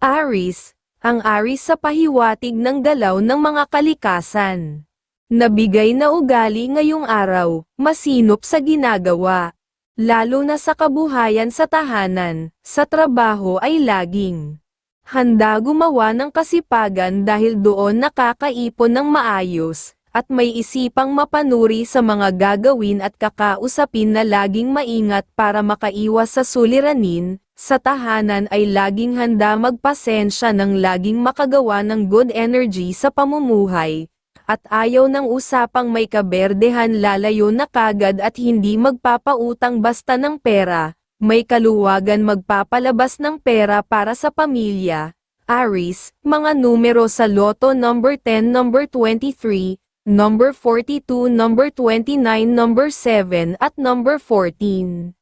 Aris, ang Aris sa pahiwatig ng galaw ng mga kalikasan. Nabigay na ugali ngayong araw, masinop sa ginagawa. Lalo na sa kabuhayan sa tahanan, sa trabaho ay laging handa gumawa ng kasipagan dahil doon nakakaipon ng maayos, at may isipang mapanuri sa mga gagawin at kakausapin na laging maingat para makaiwas sa suliranin, sa tahanan ay laging handa magpasensya ng laging makagawa ng good energy sa pamumuhay, at ayaw ng usapang may kaberdehan lalayo na kagad at hindi magpapautang basta ng pera, may kaluwagan magpapalabas ng pera para sa pamilya. Aris, mga numero sa loto number 10, number 23, number 42, number 29, number 7 at number 14.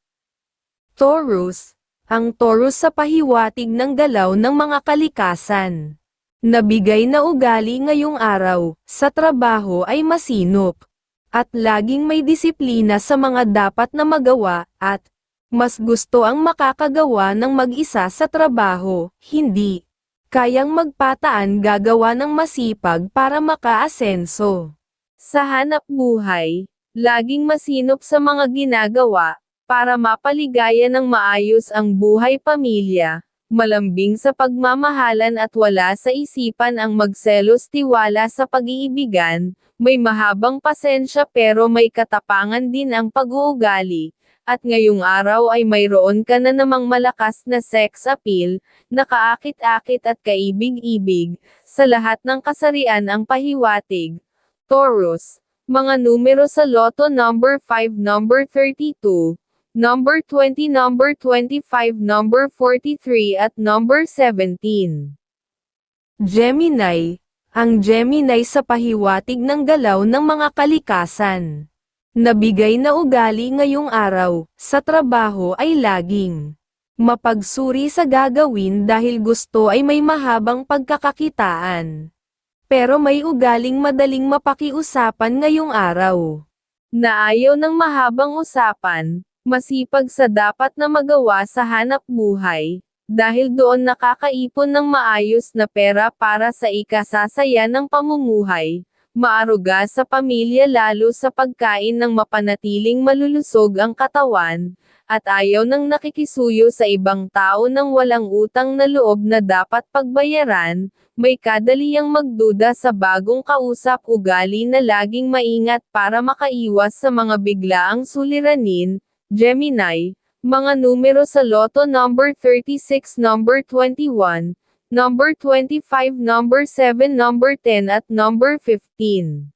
Taurus, ang Taurus sa pahiwatig ng galaw ng mga kalikasan. Nabigay na ugali ngayong araw, sa trabaho ay masinop. At laging may disiplina sa mga dapat na magawa, at mas gusto ang makakagawa ng mag-isa sa trabaho, hindi. Kayang magpataan gagawa ng masipag para makaasenso. Sa hanap buhay, laging masinop sa mga ginagawa, para mapaligaya ng maayos ang buhay pamilya, malambing sa pagmamahalan at wala sa isipan ang magselos tiwala sa pag-iibigan, may mahabang pasensya pero may katapangan din ang pag-uugali, at ngayong araw ay mayroon ka na namang malakas na sex appeal, nakaakit-akit at kaibig-ibig, sa lahat ng kasarian ang pahiwatig. Taurus, mga numero sa loto number 5 number 32, number 20 number 25 number 43 at number 17. Gemini, ang Gemini sa pahiwatig ng galaw ng mga kalikasan. Nabigay na ugali ngayong araw, sa trabaho ay laging mapagsuri sa gagawin dahil gusto ay may mahabang pagkakakitaan. Pero may ugaling madaling mapakiusapan ngayong araw. Na ayaw ng mahabang usapan, masipag sa dapat na magawa sa hanap buhay, dahil doon nakakaipon ng maayos na pera para sa ikasasaya ng pamumuhay, maaruga sa pamilya lalo sa pagkain ng mapanatiling malulusog ang katawan, at ayaw ng nakikisuyo sa ibang tao ng walang utang na loob na dapat pagbayaran, may kadaliyang magduda sa bagong kausap ugali na laging maingat para makaiwas sa mga biglaang suliranin, Gemini, mga numero sa loto number 36 number 21, number 25 number 7 number 10 at number 15.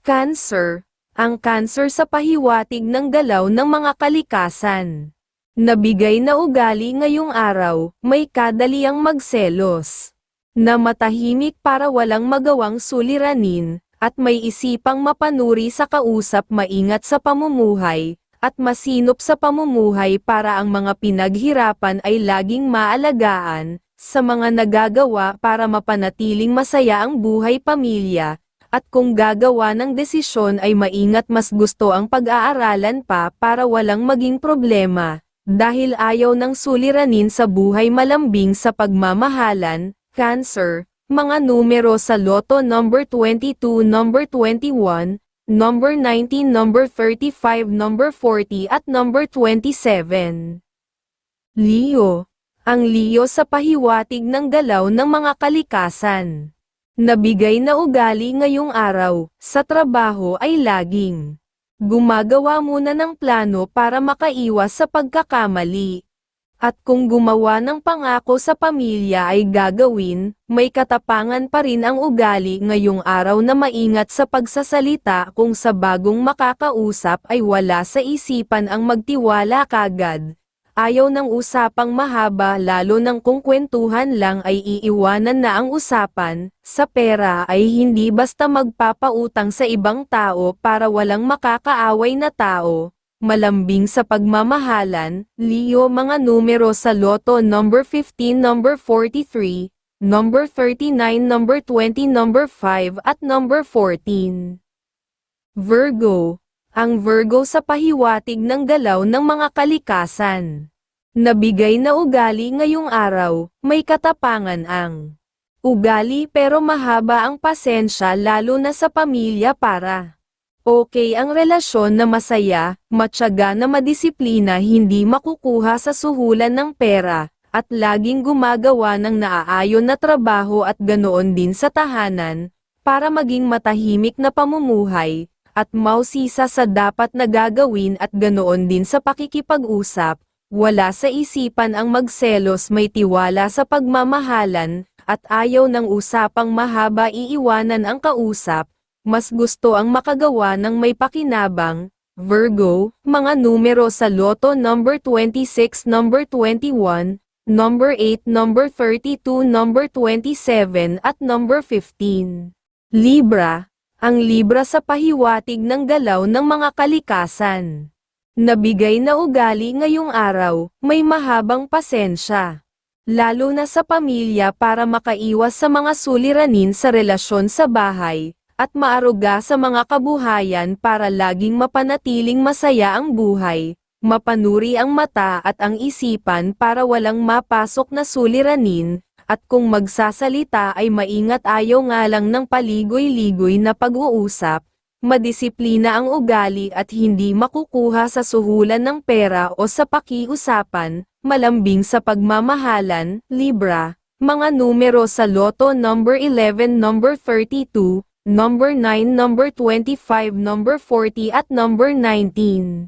Cancer, ang cancer sa pahiwatig ng galaw ng mga kalikasan. Nabigay na ugali ngayong araw, may kadaliang magselos. Na matahimik para walang magawang suliranin, at may isipang mapanuri sa kausap maingat sa pamumuhay, at masinop sa pamumuhay para ang mga pinaghirapan ay laging maalagaan, sa mga nagagawa para mapanatiling masaya ang buhay pamilya, at kung gagawa ng desisyon ay maingat mas gusto ang pag-aaralan pa para walang maging problema, dahil ayaw ng suliranin sa buhay malambing sa pagmamahalan, cancer, mga numero sa loto number 22 number 21, number 19, number 35, number 40 at number 27. Leo, ang Leo sa pahiwatig ng galaw ng mga kalikasan. Nabigay na ugali ngayong araw, sa trabaho ay laging gumagawa muna ng plano para makaiwas sa pagkakamali. At kung gumawa ng pangako sa pamilya ay gagawin, may katapangan pa rin ang ugali ngayong araw na maingat sa pagsasalita kung sa bagong makakausap ay wala sa isipan ang magtiwala kagad. Ayaw ng usapang mahaba lalo ng kung kwentuhan lang ay iiwanan na ang usapan, sa pera ay hindi basta magpapautang sa ibang tao para walang makakaaway na tao, malambing sa pagmamahalan, Leo mga numero sa loto number 15 number 43, number 39 number 20 number 5 at number 14. Virgo, ang Virgo sa pahiwatig ng galaw ng mga kalikasan. Nabigay na ugali ngayong araw, may katapangan ang ugali pero mahaba ang pasensya lalo na sa pamilya para okay ang relasyon na masaya, matyaga na madisiplina hindi makukuha sa suhulan ng pera, at laging gumagawa ng naaayon na trabaho at ganoon din sa tahanan, para maging matahimik na pamumuhay, at mausisa sa dapat na gagawin at ganoon din sa pakikipag-usap, wala sa isipan ang magselos may tiwala sa pagmamahalan, at ayaw ng usapang mahaba iiwanan ang kausap, mas gusto ang makagawa ng may pakinabang, Virgo, mga numero sa Lotto number 26, number 21, number 8, number 32, number 27 at number 15. Libra, ang Libra sa pahiwatig ng galaw ng mga kalikasan. Nabigay na ugali ngayong araw, may mahabang pasensya. Lalo na sa pamilya para makaiwas sa mga suliranin sa relasyon sa bahay, at maaruga sa mga kabuhayan para laging mapanatiling masaya ang buhay, mapanuri ang mata at ang isipan para walang mapasok na suliranin, at kung magsasalita ay maingat ayaw nga lang ng paligoy-ligoy na pag-uusap, madisiplina ang ugali at hindi makukuha sa suhulan ng pera o sa pakiusapan, malambing sa pagmamahalan, Libra, mga numero sa Lotto number 11, number 32, number 9, number 25, number 40 at number 19.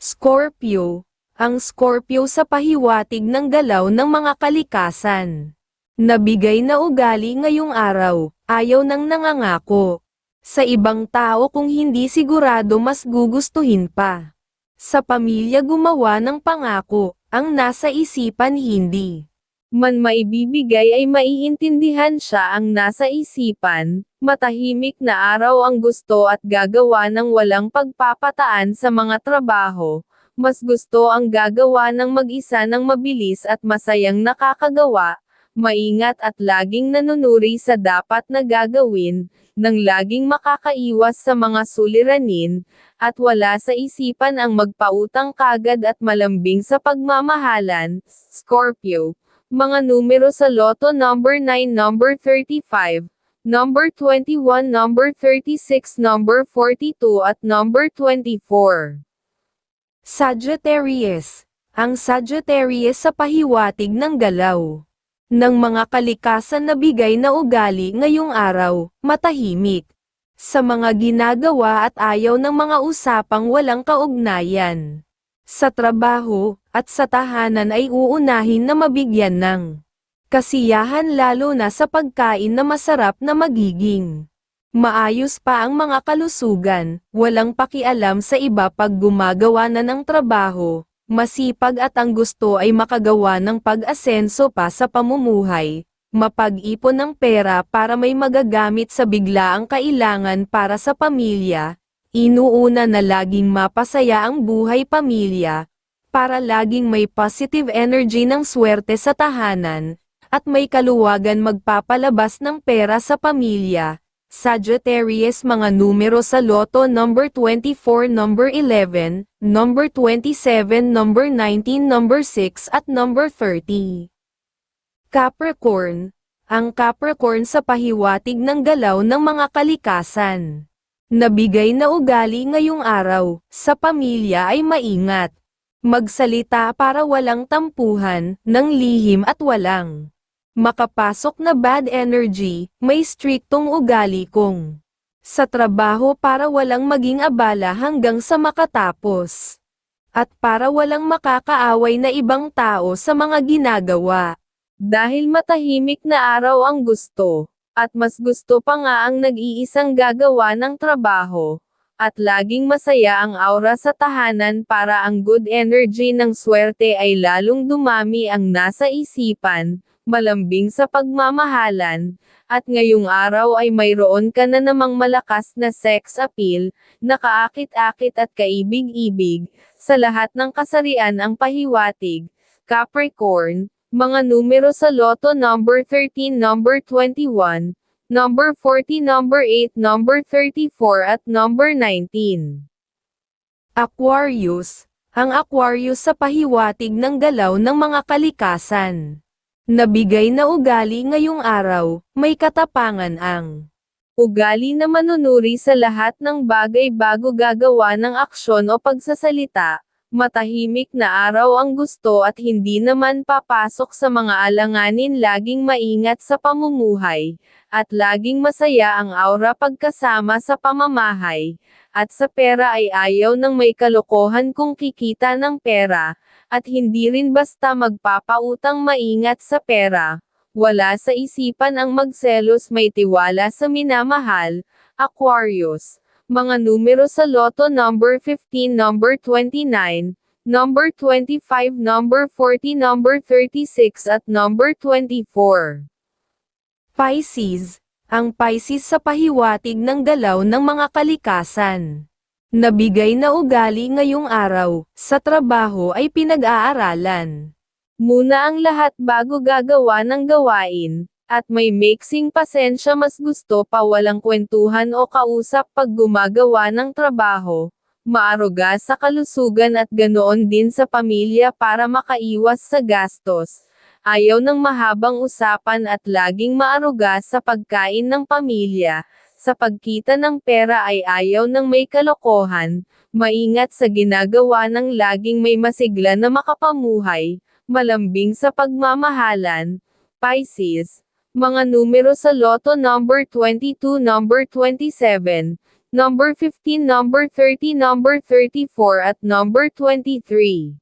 Scorpio, ang Scorpio sa pahiwatig ng galaw ng mga kalikasan. Nabigay na ugali ngayong araw, ayaw nang nangangako. Sa ibang tao kung hindi sigurado mas gugustuhin pa. Sa pamilya gumawa ng pangako, ang nasa isipan hindi man maibibigay ay maiintindihan siya ang nasa isipan, matahimik na araw ang gusto at gagawa ng walang pagpapataan sa mga trabaho, mas gusto ang gagawa ng mag-isa ng mabilis at masayang nakakagawa, maingat at laging nanunuri sa dapat na gagawin, nang laging makakaiwas sa mga suliranin, at wala sa isipan ang magpautang kagad at malambing sa pagmamahalan, Scorpio. Mga numero sa Lotto number 9, number 35, number 21, number 36, number 42 at number 24. Sagittarius. Ang Sagittarius sa pahiwatig ng galaw ng mga kalikasan na bigay na ugali ngayong araw, matahimik. Sa mga ginagawa at ayaw ng mga usapang walang kaugnayan. Sa trabaho, at sa tahanan ay uunahin na mabigyan ng kasiyahan lalo na sa pagkain na masarap na magiging. Maayos pa ang mga kalusugan, walang pakialam sa iba pag gumagawa na ng trabaho, masipag at ang gusto ay makagawa ng pag-asenso pa sa pamumuhay, mapag-ipon ng pera para may magagamit sa biglaang kailangan para sa pamilya, inuuna na laging mapasaya ang buhay pamilya, para laging may positive energy ng swerte sa tahanan, at may kaluwagan magpapalabas ng pera sa pamilya. Sagittarius mga numero sa Lotto number 24, number 11, number 27, number 19, number 6 at number 30. Capricorn, ang Capricorn sa pahiwatig ng galaw ng mga kalikasan. Nabigay na ugali ngayong araw, sa pamilya ay maingat Magsalita para walang tampuhan, ng lihim at walang makapasok na bad energy, may striktong ugali kong sa trabaho para walang maging abala hanggang sa makatapos. At para walang makakaaway na ibang tao sa mga ginagawa. Dahil matahimik na araw ang gusto, at mas gusto pa nga ang nag-iisang gagawa ng trabaho, at laging masaya ang aura sa tahanan para ang good energy ng swerte ay lalong dumami ang nasa isipan, malambing sa pagmamahalan, at ngayong araw ay mayroon ka na namang malakas na sex appeal, nakaakit-akit at kaibig-ibig, sa lahat ng kasarian ang pahiwatig, Capricorn, mga numero sa Lotto number 13 number 21, number 40, number 8, number 34 at number 19. Aquarius, Ang Aquarius sa pahiwatig ng galaw ng mga kalikasan. Nabigay na ugali ngayong araw, may katapangan ang ugali na manunuri sa lahat ng bagay bago gagawa ng aksyon o pagsasalita, matahimik na araw ang gusto at hindi naman papasok sa mga alanganin laging maingat sa pamumuhay, at laging masaya ang aura pagkasama sa pamamahay, at sa pera ay ayaw ng may kalokohan kung kikita ng pera, at hindi rin basta magpapautang maingat sa pera. Wala sa isipan ang magselos may tiwala sa minamahal, Aquarius. Mga numero sa loto number 15, number 29, number 25, number 40, number 36 at number 24. Pisces. Ang Pisces sa pahiwatig ng galaw ng mga kalikasan. Nabigay na ugali ngayong araw, sa trabaho ay pinag-aaralan. Muna ang lahat bago gagawa ng gawain, at may mixing pasensya mas gusto pa walang kwentuhan o kausap pag gumagawa ng trabaho, maaruga sa kalusugan at ganoon din sa pamilya para makaiwas sa gastos. Ayaw ng mahabang usapan at laging maaruga sa pagkain ng pamilya, sa pagkita ng pera ay ayaw ng may kalokohan, maingat sa ginagawa ng laging may masigla na makapamuhay, malambing sa pagmamahalan, Pisces, mga numero sa loto number 22, number 27, number 15, number 30, number 34 at number 23.